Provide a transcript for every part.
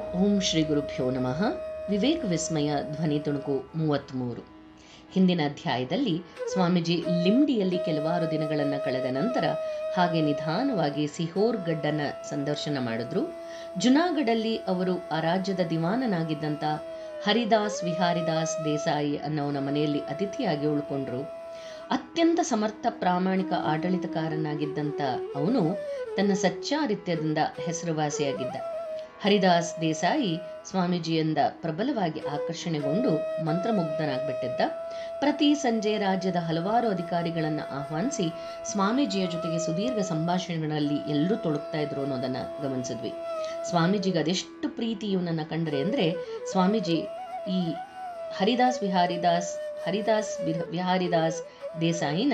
ಓಂ ಶ್ರೀ ಗುರುಭ್ಯೋ ನಮಃ. ವಿವೇಕ ವಿಸ್ಮಯ ಧ್ವನಿ ತುಣುಕು ಮೂವತ್ತ್ಮೂರು ಹಿಂದಿನ ಅಧ್ಯಾಯದಲ್ಲಿ ಸ್ವಾಮೀಜಿ ಲಿಂಡಿಯಲ್ಲಿ ಕೆಲವಾರು ದಿನಗಳನ್ನು ಕಳೆದ ನಂತರ ಹಾಗೆ ನಿಧಾನವಾಗಿ ಸಿಹೋರ್ ಗಡ್ಡನ ಸಂದರ್ಶನ ಮಾಡಿದ್ರು. ಜುನಾಗಢಲ್ಲಿ ಅವರು ಆ ರಾಜ್ಯದ ದಿವಾನನಾಗಿದ್ದಂಥ ಹರಿದಾಸ್ ವಿಹಾರಿದಾಸ್ ದೇಸಾಯಿ ಅನ್ನೋನ ಮನೆಯಲ್ಲಿ ಅತಿಥಿಯಾಗಿ ಉಳ್ಕೊಂಡ್ರು. ಅತ್ಯಂತ ಸಮರ್ಥ ಪ್ರಾಮಾಣಿಕ ಆಡಳಿತಕಾರನಾಗಿದ್ದಂಥ ಅವನು ತನ್ನ ಸಚ್ಚಾರಿತ್ಯದಿಂದ ಹೆಸರುವಾಸಿಯಾಗಿದ್ದ. ಹರಿದಾಸ್ ದೇಸಾಯಿ ಸ್ವಾಮೀಜಿಯಿಂದ ಪ್ರಬಲವಾಗಿ ಆಕರ್ಷಣೆಗೊಂಡು ಮಂತ್ರಮುಗ್ಧನಾಗ್ಬಿಟ್ಟಿದ್ದ. ಪ್ರತಿ ಸಂಜೆ ರಾಜ್ಯದ ಹಲವಾರು ಅಧಿಕಾರಿಗಳನ್ನು ಆಹ್ವಾನಿಸಿ ಸ್ವಾಮೀಜಿಯ ಜೊತೆಗೆ ಸುದೀರ್ಘ ಸಂಭಾಷಣೆಗಳಲ್ಲಿ ಎಲ್ಲರೂ ತೊಡಗ್ತಾ ಇದ್ರು ಅನ್ನೋದನ್ನ ಗಮನಿಸಿದ್ವಿ. ಸ್ವಾಮೀಜಿಗೆ ಅದೆಷ್ಟು ಪ್ರೀತಿ ಇವನನ್ನು ಕಂಡ್ರೆ ಅಂದ್ರೆ, ಸ್ವಾಮೀಜಿ ಈ ಹರಿದಾಸ್ ವಿಹಾರಿದಾಸ್ ಹರಿದಾಸ್ ವಿಹ- ವಿಹಾರಿದಾಸ್ ದೇಸಾಯಿನ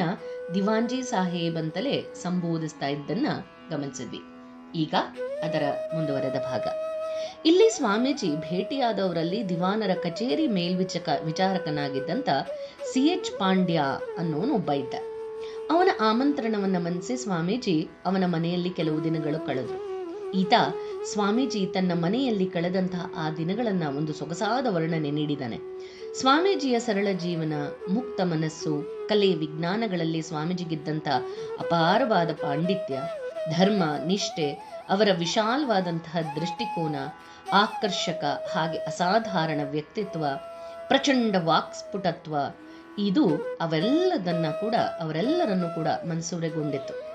ದಿವಾಂಜಿ ಸಾಹೇಬ್ ಅಂತಲೇ ಸಂಬೋಧಿಸ್ತಾ ಇದ್ದನ್ನ ಗಮನಿಸಿದ್ವಿ. ಈಗ ಅದರ ಮುಂದುವರೆದ ಭಾಗ. ಇಲ್ಲಿ ಸ್ವಾಮೀಜಿ ಭೇಟಿಯಾದವರಲ್ಲಿ ದಿವಾನರ ಕಚೇರಿ ಮೇಲ್ವಿಚಕ ವಿಚಾರಕನಾಗಿದ್ದಂಥ ಸಿ ಎಚ್ ಪಾಂಡ್ಯ ಅನ್ನೋನು ಒಬ್ಬ ಇದ್ದ. ಅವನ ಆಮಂತ್ರಣವನ್ನ ಮನಸಿ ಸ್ವಾಮೀಜಿ ಅವನ ಮನೆಯಲ್ಲಿ ಕೆಲವು ದಿನಗಳು ಕಳೆದರು. ಈತ ಸ್ವಾಮೀಜಿ ತನ್ನ ಮನೆಯಲ್ಲಿ ಕಳೆದಂತಹ ಆ ದಿನಗಳನ್ನ ಒಂದು ಸೊಗಸಾದ ವರ್ಣನೆ ನೀಡಿದ್ದಾನೆ ಸ್ವಾಮೀಜಿಯ ಸರಳ ಜೀವನ, ಮುಕ್ತ ಮನಸ್ಸು ಕಲೆ ವಿಜ್ಞಾನಗಳಲ್ಲಿ ಸ್ವಾಮೀಜಿಗಿದ್ದಂಥ ಅಪಾರವಾದ ಪಾಂಡಿತ್ಯ ಧರ್ಮ, ನಿಷ್ಠೆ ಅವರ ವಿಶಾಲವಾದಂತಹ ದೃಷ್ಟಿಕೋನ, ಆಕರ್ಷಕ ಹಾಗೆ ಅಸಾಧಾರಣ ವ್ಯಕ್ತಿತ್ವ, ಪ್ರಚಂಡ ವಾಕ್ಸ್ಫುಟತ್ವ, ಇದು ಅವೆಲ್ಲದನ್ನ ಕೂಡ, ಅವರೆಲ್ಲರನ್ನು ಕೂಡ ಮನ್ಸೂರೆಗೊಂಡಿತ್ತು.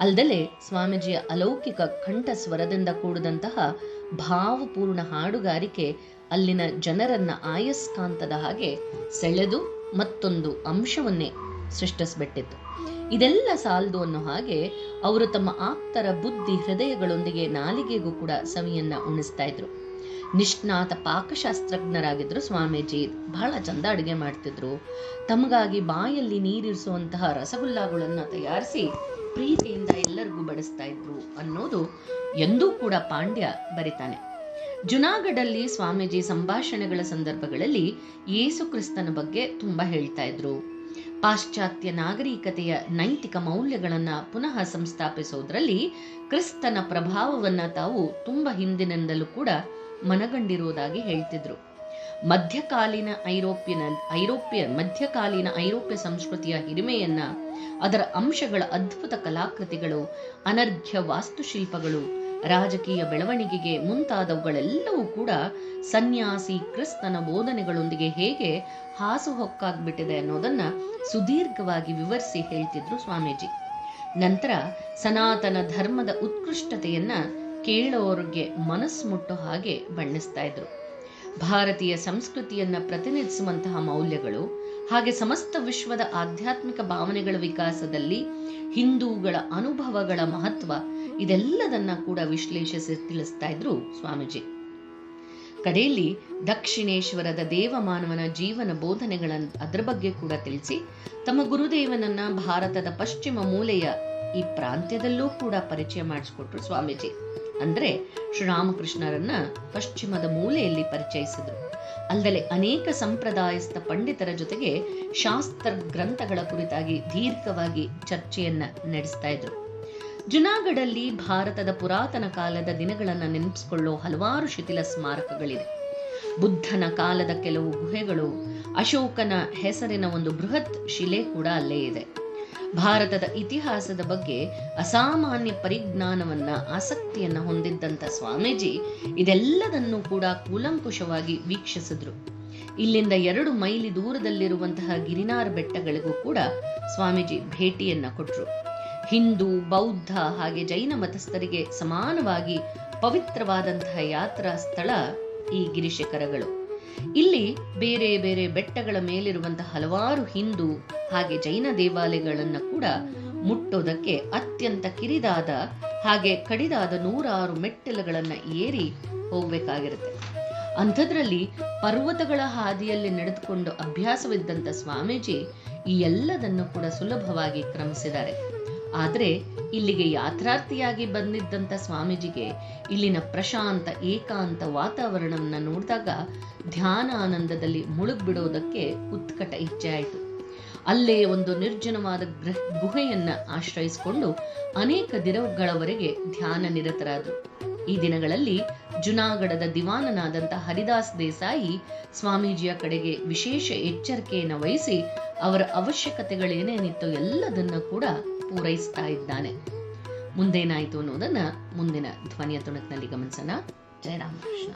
ಅಲ್ಲದೆ ಸ್ವಾಮೀಜಿಯ ಅಲೌಕಿಕ ಕಂಠ ಸ್ವರದಿಂದ ಕೂಡಿದಂತಹ ಭಾವಪೂರ್ಣ ಹಾಡುಗಾರಿಕೆ ಅಲ್ಲಿನ ಜನರನ್ನ ಆಯಸ್ಕಾಂತದ ಹಾಗೆ ಸೆಳೆದು ಮತ್ತೊಂದು ಅಂಶವನ್ನೇ ಸೃಷ್ಟಿಸ್ಬಿಟ್ಟಿತ್ತು ಇದೆಲ್ಲ ಸಾಲದು ಅನ್ನೋ ಹಾಗೆ ಅವರು ತಮ್ಮ ಆಪ್ತರ ಬುದ್ಧಿ ಹೃದಯಗಳೊಂದಿಗೆ ನಾಲಿಗೆಗೂ ಕೂಡ ಸವಿಯನ್ನ ಉಣಿಸ್ತಾ ಇದ್ರು. ನಿಷ್ಣಾತ ಪಾಕಶಾಸ್ತ್ರಜ್ಞರಾಗಿದ್ರು ಸ್ವಾಮೀಜಿ. ಬಹಳ ಚಂದ ಅಡುಗೆ ಮಾಡ್ತಿದ್ರು. ತಮಗಾಗಿ ಬಾಯಲ್ಲಿ ನೀರಿರಿಸುವಂತಹ ರಸಗುಲ್ಲಾಗಳನ್ನು ತಯಾರಿಸಿ ಪ್ರೀತಿಯಿಂದ ಎಲ್ಲರಿಗೂ ಬಡಿಸ್ತಾ ಇದ್ರು ಅನ್ನೋದು ಎಂದೂ ಕೂಡ ಪಾಂಡ್ಯ ಬರಿತಾನೆ. ಜುನಾಗಢಲ್ಲಿ ಸ್ವಾಮೀಜಿ ಸಂಭಾಷಣೆಗಳ ಸಂದರ್ಭಗಳಲ್ಲಿ ಯೇಸು ಕ್ರಿಸ್ತನ ಬಗ್ಗೆ ತುಂಬಾ ಹೇಳ್ತಾ ಇದ್ರು. ಪಾಶ್ಚಾತ್ಯ ನಾಗರಿಕತೆಯ ನೈತಿಕ ಮೌಲ್ಯಗಳನ್ನು ಪುನಃ ಸಂಸ್ಥಾಪಿಸುವುದರಲ್ಲಿ ಕ್ರಿಸ್ತನ ಪ್ರಭಾವವನ್ನು ತಾವು ತುಂಬ ಹಿಂದಿನಿಂದಲೂ ಕೂಡ ಮನಗಂಡಿರುವುದಾಗಿ ಹೇಳ್ತಿದ್ರು. ಮಧ್ಯಕಾಲೀನ ಐರೋಪ್ಯನ, ಐರೋಪ್ಯ, ಮಧ್ಯಕಾಲೀನ ಐರೋಪ್ಯ ಸಂಸ್ಕೃತಿಯ ಹಿರಿಮೆಯನ್ನು, ಅದರ ಅಂಶಗಳ ಅದ್ಭುತ ಕಲಾಕೃತಿಗಳು, ಅನರ್ಘ್ಯ ವಾಸ್ತುಶಿಲ್ಪಗಳು ರಾಜಕೀಯ ಬೆಳವಣಿಗೆಗೆ ಮುಂತಾದವುಗಳೆಲ್ಲವೂ ಕೂಡ ಸನ್ಯಾಸಿ ಕ್ರಿಸ್ತನ ಬೋಧನೆಗಳೊಂದಿಗೆ ಹೇಗೆ ಹಾಸುಹೊಕ್ಕಾಗ್ಬಿಟ್ಟಿದೆ ಅನ್ನೋದನ್ನ ಸುದೀರ್ಘವಾಗಿ ವಿವರಿಸಿ ಹೇಳ್ತಿದ್ರು ಸ್ವಾಮೀಜಿ. ನಂತರ ಸನಾತನ ಧರ್ಮದ ಉತ್ಕೃಷ್ಟತೆಯನ್ನ ಕೇಳೋರಿಗೆ ಮನಸ್ಸು ಮುಟ್ಟೋ ಹಾಗೆ ಬಣ್ಣಿಸ್ತಾ ಇದ್ರು. ಭಾರತೀಯ ಸಂಸ್ಕೃತಿಯನ್ನ ಪ್ರತಿನಿಧಿಸುವಂತಹ ಮೌಲ್ಯಗಳು ಹಾಗೆ ಸಮಸ್ತ ವಿಶ್ವದ ಆಧ್ಯಾತ್ಮಿಕ ಭಾವನೆಗಳ ವಿಕಾಸದಲ್ಲಿ ಹಿಂದೂಗಳ ಅನುಭವಗಳ ಮಹತ್ವ ಇದೆಲ್ಲದನ್ನ ಕೂಡ ವಿಶ್ಲೇಷಿಸಿ ತಿಳಿಸ್ತಾ ಇದ್ರು ಸ್ವಾಮೀಜಿ. ಕಡೆಯಲ್ಲಿ ದಕ್ಷಿಣೇಶ್ವರದ ದೇವಮಾನವನ ಜೀವನ ಬೋಧನೆಗಳನ್ನ ಅದರ ಬಗ್ಗೆ ಕೂಡ ತಿಳಿಸಿ, ತಮ್ಮ ಗುರುದೇವನನ್ನ ಭಾರತದ ಪಶ್ಚಿಮ ಮೂಲೆಯ ಈ ಪ್ರಾಂತ್ಯದಲ್ಲೂ ಕೂಡ ಪರಿಚಯ ಮಾಡಿಸ್ಕೊಟ್ರು ಸ್ವಾಮೀಜಿ. ಅಂದ್ರೆ ಶ್ರೀರಾಮಕೃಷ್ಣರನ್ನ ಪಶ್ಚಿಮದ ಮೂಲೆಯಲ್ಲಿ ಪರಿಚಯಿಸಿದರು. ಅಲ್ಲದೆ ಅನೇಕ ಸಂಪ್ರದಾಯಸ್ಥ ಪಂಡಿತರ ಜೊತೆಗೆ ಶಾಸ್ತ್ರ ಗ್ರಂಥಗಳ ಕುರಿತಾಗಿ ದೀರ್ಘವಾಗಿ ಚರ್ಚೆಯನ್ನ ನಡೆಸ್ತಾ ಇದ್ರು. ಜುನಾಗಢಲ್ಲಿ ಭಾರತದ ಪುರಾತನ ಕಾಲದ ದಿನಗಳನ್ನ ನೆನಪಿಸಿಕೊಳ್ಳೋ ಹಲವಾರು ಶಿಥಿಲ ಸ್ಮಾರಕಗಳಿವೆ. ಬುದ್ಧನ ಕಾಲದ ಕೆಲವು ಗುಹೆಗಳು, ಅಶೋಕನ ಹೆಸರಿನ ಒಂದು ಬೃಹತ್ ಶಿಲೆ ಕೂಡ ಅಲ್ಲೇ ಇದೆ. ಭಾರತದ ಇತಿಹಾಸದ ಬಗ್ಗೆ ಅಸಾಮಾನ್ಯ ಪರಿಜ್ಞಾನವನ್ನ, ಆಸಕ್ತಿಯನ್ನ ಹೊಂದಿದ್ದಂತ ಸ್ವಾಮೀಜಿ ಇದೆಲ್ಲದನ್ನು ಕೂಡ ಕೂಲಂಕುಷವಾಗಿ ವೀಕ್ಷಿಸಿದ್ರು. ಇಲ್ಲಿಂದ ಎರಡು ಮೈಲಿ ದೂರದಲ್ಲಿರುವಂತಹ ಗಿರಿನಾರ್ ಬೆಟ್ಟಗಳಿಗೂ ಕೂಡ ಸ್ವಾಮೀಜಿ ಭೇಟಿಯನ್ನ ಕೊಟ್ರು. ಹಿಂದೂ, ಬೌದ್ಧ ಹಾಗೆ ಜೈನ ಮತಸ್ಥರಿಗೆ ಸಮಾನವಾಗಿ ಪವಿತ್ರವಾದಂತಹ ಯಾತ್ರಾ ಸ್ಥಳ ಈ ಗಿರಿಶಿಖರಗಳು. ಇಲ್ಲಿ ಬೇರೆ ಬೇರೆ ಬೆಟ್ಟಗಳ ಮೇಲಿರುವಂತಹ ಹಲವಾರು ಹಿಂದೂ ಹಾಗೆ ಜೈನ ದೇವಾಲಯಗಳನ್ನು ಕೂಡ ಮುಟ್ಟೋದಕ್ಕೆ ಅತ್ಯಂತ ಕಿರಿದಾದ ಹಾಗೆ ಕಡಿದಾದ ನೂರಾರು ಮೆಟ್ಟಿಲುಗಳನ್ನು ಏರಿ ಹೋಗ್ಬೇಕಾಗಿರುತ್ತೆ. ಅಂಥದ್ರಲ್ಲಿ ಪರ್ವತಗಳ ಹಾದಿಯಲ್ಲಿ ನಡೆದುಕೊಂಡು ಅಭ್ಯಾಸವಿದ್ದಂಥ ಸ್ವಾಮೀಜಿ ಈ ಎಲ್ಲದನ್ನು ಕೂಡ ಸುಲಭವಾಗಿ ಕ್ರಮಿಸಿದ್ದಾರೆ. ಆದರೆ ಇಲ್ಲಿಗೆ ಯಾತ್ರಾರ್ಥಿಯಾಗಿ ಬಂದಿದ್ದಂಥ ಸ್ವಾಮೀಜಿಗೆ ಇಲ್ಲಿನ ಪ್ರಶಾಂತ, ಏಕಾಂತ ವಾತಾವರಣವನ್ನು ನೋಡಿದಾಗ ಧ್ಯಾನ ಆನಂದದಲ್ಲಿ ಮುಳುಗ್ಬಿಡೋದಕ್ಕೆ ಉತ್ಕಟ ಇಚ್ಛೆ ಆಯಿತು. ಅಲ್ಲೇ ಒಂದು ನಿರ್ಜನವಾದ ಗೃಹ ಗುಹೆಯನ್ನು ಆಶ್ರಯಿಸಿಕೊಂಡು ಅನೇಕ ದಿನಗಳವರೆಗೆ ಧ್ಯಾನ ನಿರತರಾದರು. ಈ ದಿನಗಳಲ್ಲಿ ಜುನಾಗಢದ ದಿವಾನನಾದಂಥ ಹರಿದಾಸ್ ದೇಸಾಯಿ ಸ್ವಾಮೀಜಿಯ ಕಡೆಗೆ ವಿಶೇಷ ಎಚ್ಚರಿಕೆಯನ್ನು ವಹಿಸಿ ಅವರ ಅವಶ್ಯಕತೆಗಳೇನೇನಿತ್ತೋ ಎಲ್ಲದನ್ನ ಕೂಡ ಪೂರೈಸ್ತಾ ಇದ್ದಾನೆ. ಮುಂದೇನಾಯಿತು ಅನ್ನೋದನ್ನ ಮುಂದಿನ ಧ್ವನಿಯ ತುಣುಕಿನಲ್ಲಿ ಗಮನಿಸೋಣ. ಜಯ ರಾಮಕೃಷ್ಣ